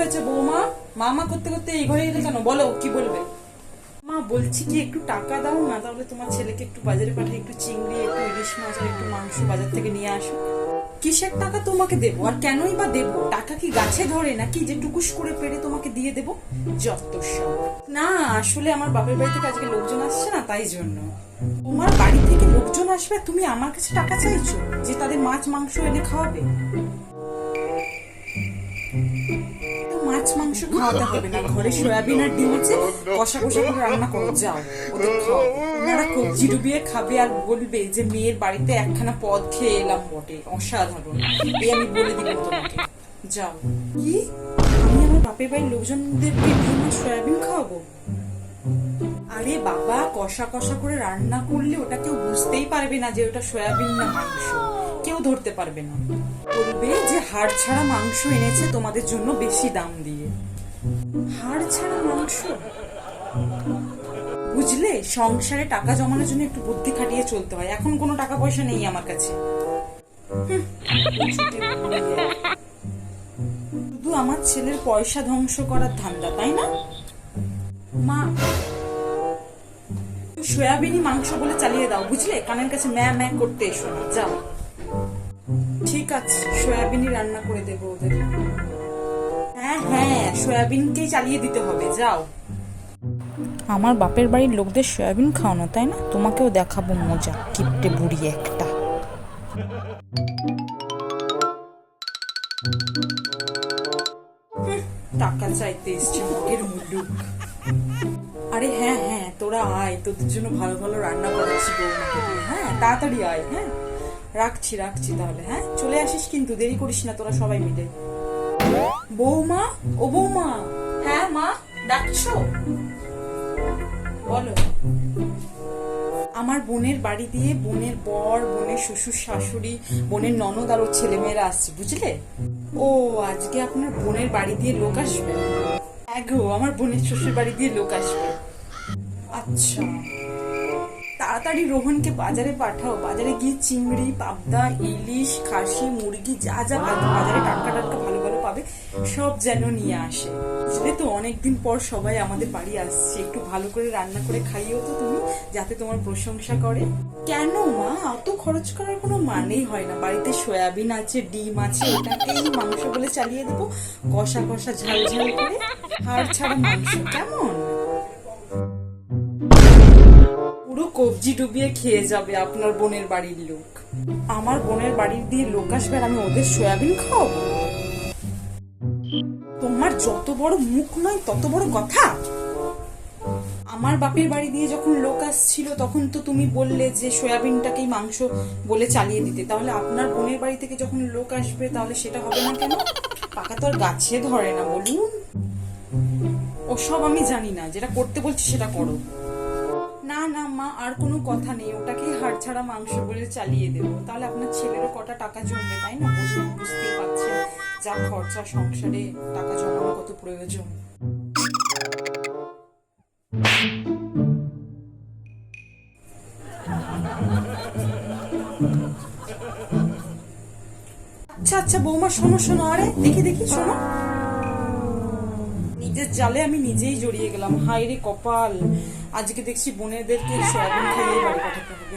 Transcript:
হয়েছে বৌমা? মামা করতে করতে এই ঘরে এলে কেন? বলো, কি বলবে? মা, বলছি কি, একটু টাকা দাও না, তাহলে তোমার ছেলেকে একটু বাজারে পাঠিয়ে একটু চিংড়ি, একটু ইলিশ মাছ আর একটু মাংস বাজার থেকে নিয়ে আসো। কিসের টাকা তোমাকে দেবো? আর কেনই বা দেবো? টাকা কি গাছে ধরে নাকি যে টুকুস করে পেরে তোমাকে দিয়ে দেবো? যত সব। না, আসলে আমার বাপের বাড়ি থেকে আজকে লোকজন আসছে না, তাই জন্য। তোমার বাড়ি থেকে লোকজন আসবে? তুমি আমার কাছে টাকা চাইছো যে তাদের মাছ, মাংস এনে খাওয়াবে? মাছ, মাংস খাওয়াতে হবে না। ঘরে সয়াবিন আর ডিম আছে কষা কষা করে রান্না করো, যাও, ওদের খাও। ওনারা কবজি ডুবিয়ে খাবে আর বলবে যে, মেয়ের বাড়িতে একখানা পদ খেয়ে এলাম বটে, অসাধারণ। এই আমি বলে দিলাম তোমাকে। যাও। কি? আমি আমার বাপের বাড়ির লোকজনদেরকে ডিম আর সয়াবিন খাওয়াবো? আরে বাবা, কষা কষা করে রান্না করলে ওটা কেউ বুঝতেই পারবে না যে ওটা সয়াবিন না মাংস। ধরতে পারবে না। বলবে যে হাড় ছাড়া মাংস এনেছে তোমাদের জন্য বেশি দাম দিয়ে। হাড় ছাড়া মাংস? বুঝলে, সংসারে টাকা জমানোর জন্য একটু বুদ্ধি খাটিয়ে চলতে হয়। এখন কোনো টাকা পয়সা নেই আমার কাছে। শুধু আমার ছেলের পয়সা ধ্বংস করার ধান্দা, তাই না? মা, সয়াবিনই মাংস বলে চালিয়ে দাও, বুঝলে? কানের কাছে ম্যা ম্যা করতে এসো যাও। ঠিক আছে সয়াবিনই রান্না করে দেবো ওদের। হ্যাঁ হ্যাঁ সয়াবিনকেই চালিয়ে দিতে হবে যাও। আমার বাপের বাড়ির লোকদের সয়াবিন খাওয়ানো তাই না? তোমাকেও দেখাবো মজা কিপটে বুড়ি একটা। টাকা চাইতে এসছে আরে হ্যাঁ হ্যাঁ তোরা আয় তোদের জন্য ভালো ভালো রান্না করাচ্ছি বৌমাকে হ্যাঁ তাড়াতাড়ি আয় হ্যাঁ। রাখছি রাখছি তাহলে হ্যাঁ? চলে আসিস কিন্তু, দেরি করিস না, তোরা সবাই মিলে। বৌমা, ও বৌমা হ্যাঁ মা, ডাকছো? বলো। আমার বোনের বাড়ি দিয়ে বোনের বর, বোনের শ্বশুর শাশুড়ি, বোনের ননদ আর ওর ছেলেমেয়েরা আসছে, বুঝলে? ও, আজকে আপনার বোনের বাড়ি দিয়ে লোক আসবে? হ্যাঁ গো, আমার বোনের শ্বশুর বাড়ি দিয়ে লোক আসবে। আচ্ছা। তাড়াতাড়ি রোহনকে বাজারে পাঠাও। বাজারে গিয়ে চিংড়ি, পাবদা, ইলিশ, খাসি, মুরগি, যা যা বা- বাজারে টাটকা টাটকা ভালো ভালো পাবে, সব যেন নিয়ে আসে। বুঝলে তো, অনেকদিন পর সবাই আমাদের বাড়ি আসছে। একটু ভালো করে রান্না করে খাইও তো তুমি, যাতে তোমার প্রশংসা করে। কেন মা? অত খরচ করার কোনো মানেই হয় না। বাড়িতে সয়াবিন আছে, ডিম আছে ওটাকেই মাংস বলে চালিয়ে দেবো। কষা কষা ঝাল ঝাল করে। হাড় ছাড়া মাংস, কেমন? কবজি ডুবিয়ে খেয়ে যাবে আপনার বোনের বাড়ির লোক। আমার বোনের বাড়ির দিয়ে লোক আসবে আর আমি ওদের সয়াবিন খাওয়াবো? তোমার যত বড় মুখ নয়, তত বড় কথা? আমার বাপের বাড়ি দিয়ে যখন লোক আসছিল, তখন তো তুমি বললে যে সয়াবিনটাকেই মাংস বলে চালিয়ে দিতে। তাহলে আপনার বোনের বাড়ি থেকে যখন লোক আসবে, তাহলে সেটা হবে না কেন? পাকা তো আর গাছে ধরে না, বলুন। ওসব আমি জানি না, যেটা করতে বলছি সেটা করো। না না, মা, আর কোনো কথা নেই। ওটাকেই হাড় ছাড়া মাংস বলে চালিয়ে দেবো। তাহলে আপনার ছেলেরও কটা টাকা জমবে, তাই না? বলুন বুঝতেই পারছেন যা খরচা সংসারে টাকা জমানো কত প্রয়োজন। আচ্ছা আচ্ছা বৌমা, শোনো শোনো, আরে, দেখি দেখি, শোনো। নিজের জালে আমি নিজেই জড়িয়ে গেলাম। হায় রে কপাল। আজকে দেখছি বোনেদেরকে সয়াবিন খাইয়ে বাড়ি পাঠাতে হবে।